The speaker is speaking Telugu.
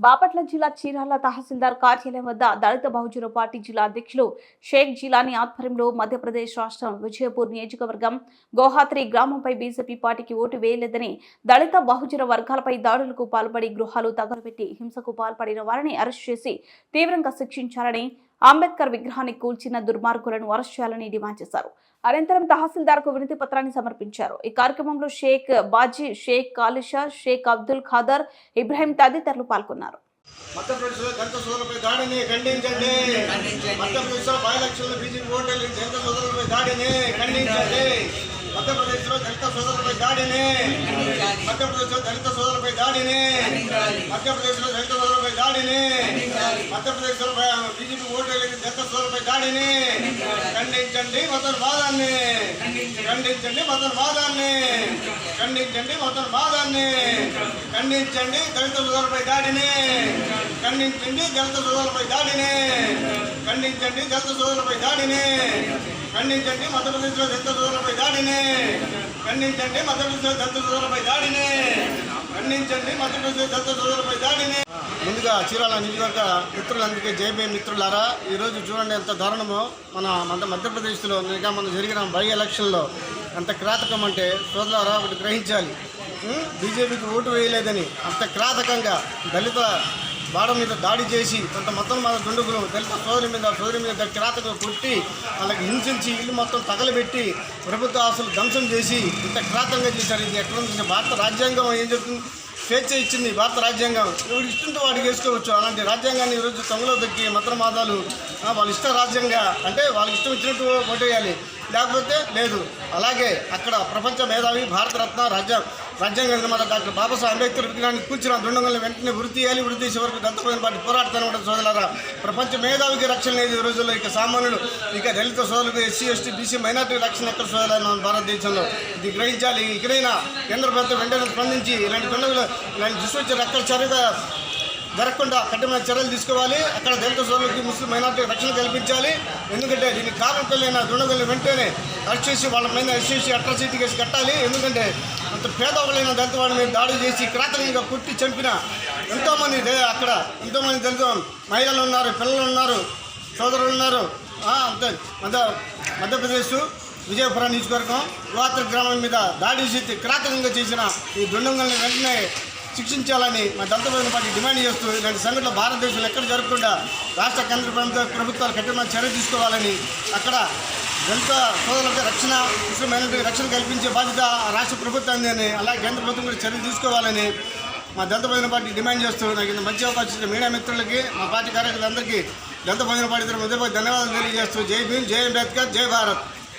బాపట్ల జిల్లా చీరాల తహసీల్దార్ కార్యాలయం వద్ద దళిత బహుజన పార్టీ జిల్లా అధ్యక్షులు షేక్ జిలానీ ఆధ్వర్యంలో మధ్యప్రదేశ్ రాష్ట్రం విజయపూర్ నియోజకవర్గం గోహాత్రి గ్రామంపై బీజేపీ పార్టీకి ఓటు వేయలేదని దళిత బహుజన వర్గాలపై దాడులకు పాల్పడి గృహాలు తగలబెట్టి హింసకు పాల్పడిన వారిని అరెస్ట్ చేసి తీవ్రంగా శిక్షించాలని అంబేద్కర్ విగ్రహాన్ని కూల్చిన దుర్మార్గులను అరెస్ట్ చేయాలని డిమాండ్ చేశారు. అనంతరం తహసీల్దార్కు వినతి పత్రాన్ని సమర్పించారు. ఈ కార్యక్రమంలో షేక్ బాజీ షేక్ కాలిషా షేక్ అబ్దుల్ ఖాదర్ ఇబ్రాహిం తదితరులు పాల్గొన్నారు. మధ్యప్రదేశ్లో దళిత సోదరులపై దాడిని ఖండించండి. మధ్యప్రదేశ్లో బై ఎలక్షన్లో బీజేపీ ఓటర్లు దళిత సోదరులపై దాడిని ఖండించండి. మధ్యప్రదేశ్లో దళిత సోదరులపై దాడిని మధ్యప్రదేశ్లో దళిత సోదరులపై దాడిని మధ్యప్రదేశ్లో దళిత సోదరులపై దాడిని మధ్యప్రదేశ్లో బీజేపీ ఓటర్లు దళిత సోదరులపై దాడిని ఖండించండి మతోన్వాదాన్ని ఖండించండి మతోన్వాదాన్ని ఖండించండి మతోన్వాదాన్ని ఖండించండి. దళిత సోదరులపై దాడిని ఖండించండి దళిత సోదరులపై దాడిని ఖండించండి దళిత సోదరులపై దాడిని ఖండించండి. మధ్యప్రదేశ్లో దళిత సోదరులపై దాడిని ఖండించండి మధ్యప్రదేశ్లో దళిత సోదరులపై దాడిని ఖండించండి. మధ్యప్రదేశ్ దళిత దాడిని. ముందుగా చీరాల నియోజకవర్గ మిత్రులందరికీ జేబీ మిత్రులారా ఈరోజు చూడండి ఎంత దారుణమో. మన మన మధ్యప్రదేశ్లో ఇంకా మన జరిగిన బై ఎలక్షన్లో ఎంత క్రాతకం అంటే సోదరులారా ఒకటి గ్రహించాలి. బీజేపీకి ఓటు వేయలేదని అంత క్రాతకంగా దళిత బాడ మీద దాడి చేసి కొంత మొత్తం మన దుండుగులు దళిత సోదరి మీద సోదరి మీద క్రాతగా కొట్టి వాళ్ళకి హింసించి ఇల్లు మొత్తం తగలబెట్టి ప్రభుత్వ ఆస్తులు ధ్వంసం చేసి ఇంత కిరాతంగా చేశారు. ఇది ఎక్కడ ఉంది? భారత రాజ్యాంగం ఏం చెప్తుంది? స్వేచ్ఛ ఇచ్చింది భారత రాజ్యాంగం. ఎవరు ఇష్టంతో వాడికి వేసుకోవచ్చు. అలాంటి రాజ్యాంగాన్ని ఈరోజు తొంగలో దక్కి మతమాదాలు వాళ్ళ ఇష్ట రాజ్యంగా అంటే వాళ్ళకి ఇష్టం ఇచ్చినట్టు ఓటేయాలి. లేకపోతే లేదు. అలాగే అక్కడ ప్రపంచ మేధావి భారతరత్న రాజ్యాంగం రాజ్యాంగ నిర్మాత డాక్టర్ బాబాసాహెబ్ అంబేద్కర్ విగ్రహాన్ని కూర్చున్న దృఢంగా వెంటనే వృత్తి చేయాలి. వృత్తి చేసే వరకు దంతపోయిన పార్టీ పోరాడుతాను కూడా సోదరులారా ప్రపంచ మేధావికి రక్షణ లేదు ఈ రోజుల్లో. ఇక సామాన్యులు ఇక దళిత సోదరులకు ఎస్సీ ఎస్టీ బీసీ మైనార్టీ రక్షణ ఎక్కడ సోదరులు మన భారతదేశంలో? ఇది గ్రహించాలి. ఇకనైనా కేంద్ర ప్రభుత్వం వెంటనే స్పందించి ఇలాంటి దుండగులు ఇలాంటి దృష్టి ఎక్కడ చర్యగా జరగకుండా కఠినమైన చర్యలు తీసుకోవాలి. అక్కడ దళిత సోదరులకి ముస్లిం మైనార్టీ రక్షణ కల్పించాలి. ఎందుకంటే దీనికి కారణకులైన దుండగులు వెంటనే అరెస్ట్ చేసి వాళ్ళ మీద అరెస్ట్ చేసి అట్రాసిటీ కేసు కట్టాలి. ఎందుకంటే అంత పేదవాళ్ళైన దళిత వాళ్ళ మీద దాడి చేసి క్రాతకంగా కుట్టి చంపిన ఎంతోమంది అక్కడ ఎంతోమంది దళిత మహిళలు ఉన్నారు పిల్లలు ఉన్నారు సోదరులు ఉన్నారు. అంతే. మధ్య మధ్యప్రదేశ్ విజయపురం నియోజకవర్గం గోత్ర గ్రామం మీద దాడి చేసి క్రాతకంగా చేసిన ఈ దుండంగుల్ని వెంటనే శిక్షించాలని మా దళిత పార్టీ డిమాండ్ చేస్తూ ఇలాంటి సంఘటనలు భారతదేశంలో ఎక్కడ జరగకుండా రాష్ట్ర కేంద్ర ప్రభుత్వ ప్రభుత్వాలు కఠినమైన చర్య తీసుకోవాలని అక్కడ దళిత సోదరులకు రక్షణ ముస్లిం రక్షణ కల్పించే బాధ్యత రాష్ట్ర ప్రభుత్వాన్ని అని అలాగే కేంద్ర ప్రభుత్వం కూడా చర్యలు తీసుకోవాలని మా దళిత భోజన పార్టీ డిమాండ్ చేస్తూ నాకు ఇంత మంచి అవకాశం మీడియా మిత్రులకి మా పార్టీ కార్యకర్తలందరికీ దళిత భోజన పార్టీ తరఫున ధన్యవాదాలు తెలియజేస్తూ జై భీమ్ జై అంబేద్కర్ జై భారత్.